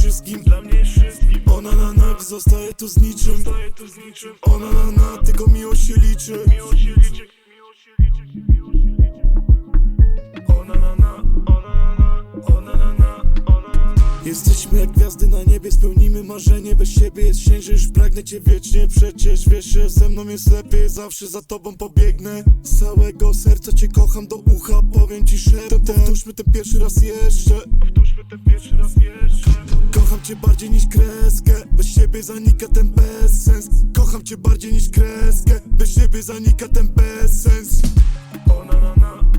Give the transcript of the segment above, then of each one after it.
wszystkim Dla mnie wszystkim. Ona na nak zostaje tu z niczym. Zostaje tu z niczym. Ona na na tylko miłość się liczy. Miłość się liczy Jesteśmy jak gwiazdy na niebie spełnione marzenie Bez siebie jest cień, że już pragnę cię wiecznie Przecież wiesz, że ze mną jest lepiej. Zawsze za tobą pobiegnę. Z całego serca cię kocham do ucha. Powiem ci szeptem Powtórzmy ten pierwszy raz jeszcze. Powtórzmy ten pierwszy raz jeszcze. Kocham cię bardziej niż kreskę. Bez siebie zanika ten bezsens. Kocham cię bardziej niż kreskę. Bez siebie zanika ten bezsens. Ona na na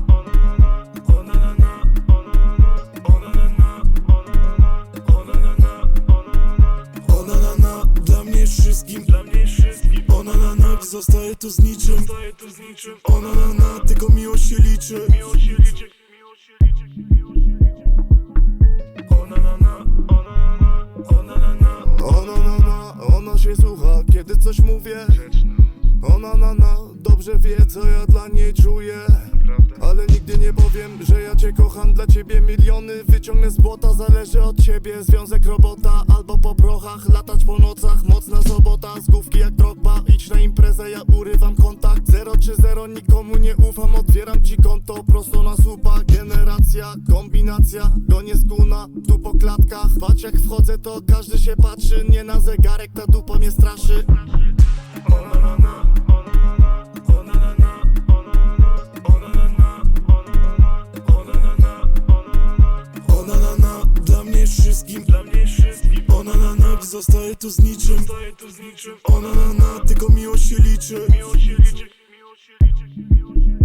zostaje tu z niczym. Ona na na tylko miłość się liczy. Ona na na Ona na na Ona na na. Ona na na, ona się słucha, kiedy coś mówię. Ona na na, dobrze wie co ja dla niej czuję. Ale nigdy nie powiem, że ja cię kocham. Dla ciebie miliony wyciągnę z błota. Zależy od ciebie, związek robota. Albo po prochach, latać po nocach. Mocna sobota, z główki jak drogba Idź na kontakt nikomu nie ufam Otwieram ci konto, prosto na słupa. Generacja, kombinacja, gonię z guna Tu po klatkach, patrz jak wchodzę to każdy się patrzy Nie na zegarek, ta dupa mnie straszy. Ona na na, dla mnie wszystkim. Dla mnie wszystkim. Ona na na, zostaje tu z niczym. Zostaje tu z niczym. Ona na na, tylko miłość się liczy. Miłość się liczy. your shit, get your, get your shit.